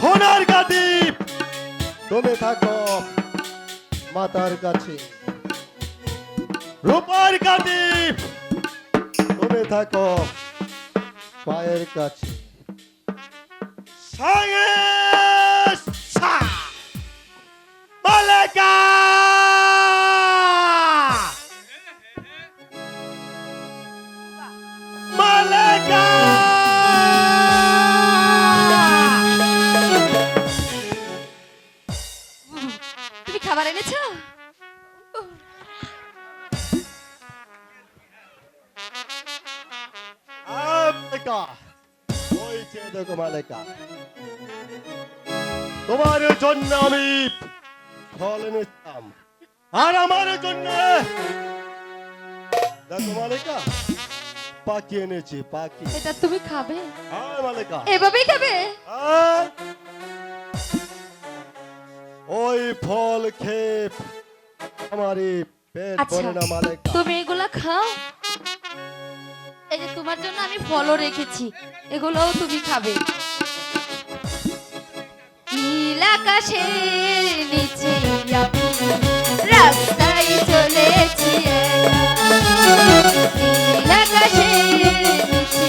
সোনার গাদি। তুমি থাকো মাতার কাছে। রূপার গাদি। তুমি থাকো পায়ের কাছে। সঙ্গে মালেকা। মালেকা। তোমার জন্য আমি ফল এনেছিলাম। আর আমার জন্য দেখো মালেকা পাখি এনেছি পাখি। এটা তুমি খাবে? হ্যাঁ মালেকা। এভাবেই খাবে? ওই ফল খেয়ে আমারই পেট আচ্ছা। ভরে না মালেকা। তুমি এগুলা খাও? এই যে তোমার জন্য আমি ফলও রেখেছি, এগুলোও তুমি খাবে। নীল আকাশের নিচে রাস্তায় চলেছি নীল আকাশের নিচে